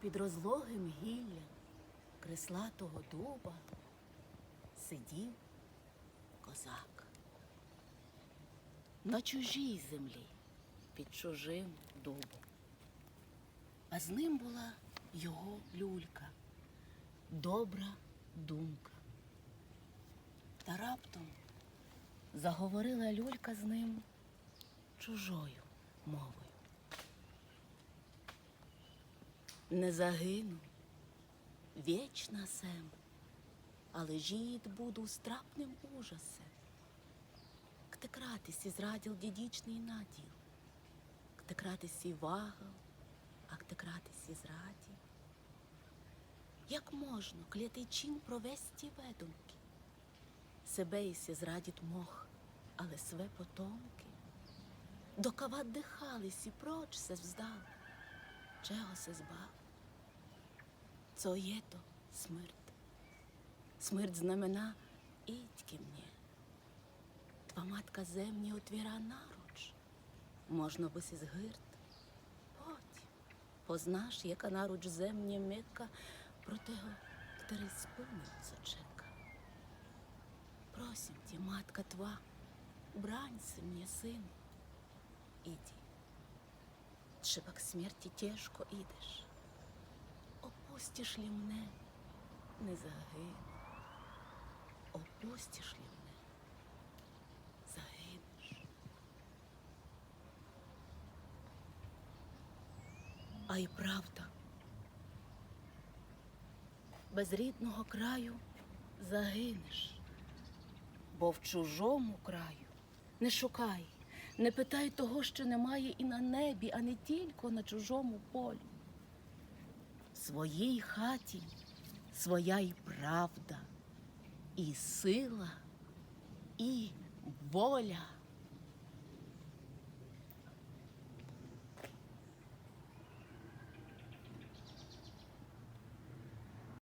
під розлогим гіллям креслатого дуба сидів козак. На чужій землі, під чужим дубом. А з ним була його люлька, добра думка. Та раптом заговорила люлька з ним чужою мовою. Не загину, вічна сем, але жить буду страпним. Kde krati si zradil dedičný nadil, kde krati si а krati si. Як можна клятий чин провести ведомки? Себе і си зрадить мох, але све потомки. До кава дихались і проч се чего се збав? Це є то смерть. Смерть знамена ідьки мені. Тва матка земні отвіра наруч, можна би си згирт. Потім познаш, яка наруч земні мека, про того, который спиниться чека. Просим ті, матка тва, бранься мені, сину, іди. Trzeba смерті тяжко ідеш. Опустиш ли мене, не загину. Опустиш ли мене, загинеш. А й правда. Без рідного краю загинеш, бо в чужому краю не шукай, не питай того, що немає і на небі, а не тільки на чужому полі. Своїй хаті своя й правда, і сила, і воля.